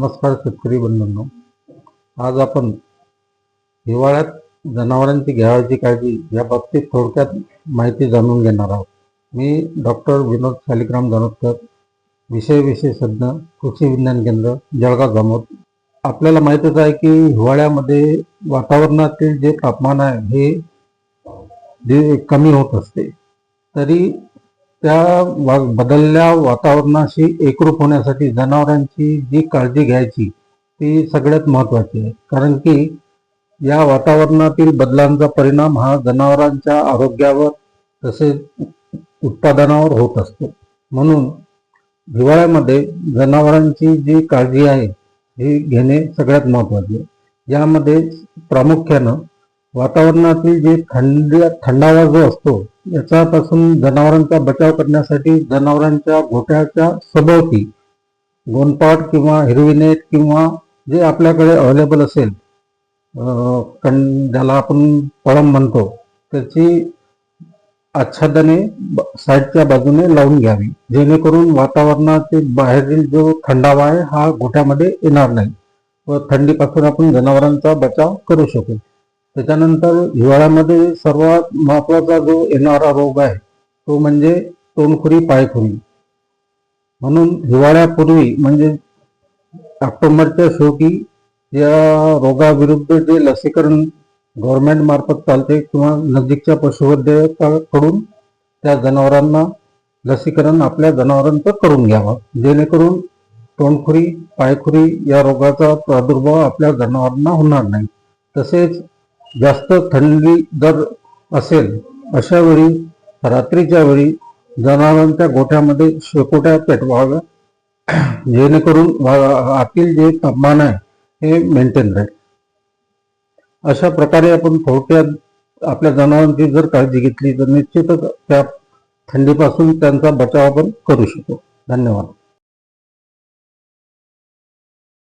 नमस्कार शेतकरी बंधूंनो. आज आपण हिवाळ्यात जनावरांची घ्यावयाची काळजी या बाबतीत थोडक्यात माहिती जाणून घेणार आहोत. मी डॉक्टर विनोद शालिग्राम जानोतकर विषय विशेषज्ञ कृषी विज्ञान केंद्र जळगाव जामोद. आपल्याला माहितच आहे की हिवाळ्यामध्ये वातावरणातील जे तापमान आहे हे जे कमी होत असते तरी त्या वा बदलल्या वातावरणाशी एकरूप होण्यासाठी जनावरांची जी काळजी घ्यायची ती सगळ्यात महत्त्वाची आहे. कारण की या वातावरणातील बदलांचा परिणाम हा जनावरांच्या आरोग्यावर तसेच उत्पादनावर होत असतो. म्हणून हिवाळ्यामध्ये जनावरांची जी काळजी आहे ही घेणे सगळ्यात महत्त्वाचे आहे. यामध्ये प्रामुख्यानं वातावरणातील जे थंड थंडावा जो असतो याच्यापासून जनावरांचा बचाव करण्यासाठी जनावरांच्या घोट्याच्या सभोवती गोनपाट किंवा हिरविनेट किंवा जे आपल्याकडे अवेलेबल असेल कण ज्याला आपण पळम म्हणतो त्याची आच्छादने साईडच्या बाजूने लावून घ्यावी. जेणेकरून वातावरणाचे बाहेरील जो थंडावा आहे हा गोठ्यामध्ये येणार नाही. व थंडीपासून आपण जनावरांचा बचाव करू शकू त्याच्यानंतर हिवाळ्यामध्ये सर्वात महत्त्वाचा जो येणारा रोग आहे तो म्हणजे तोंडखुरी पायखुरी. म्हणून हिवाळ्यापूर्वी म्हणजे ऑक्टोबरच्या शेवटी या रोगाविरुद्ध जे लसीकरण गव्हर्नमेंट मार्फत चालते किंवा नजीकच्या पशुवैद्यकाकडून त्या जनावरांना लसीकरण आपल्या जनावरांचं करून घ्यावं जेणेकरून तोंडखुरी पायखुरी या रोगाचा प्रादुर्भाव आपल्या जनावरांना होणार नाही. तसेच जास्त थंडी दर असेल अशा वेळी रात्रीच्या वेळी जनावरांच्या गोठ्यामध्ये शेकोट्या पेटवाव्या. जेणेकरून आतील जे तापमान आहे हे मेंटेन राहील. अशा प्रकारे आपण थोडक्यात आपल्या जनावरांची जर काळजी घेतली तर निश्चितच त्या थंडीपासून त्यांचा बचाव आपण करू शकतो धन्यवाद.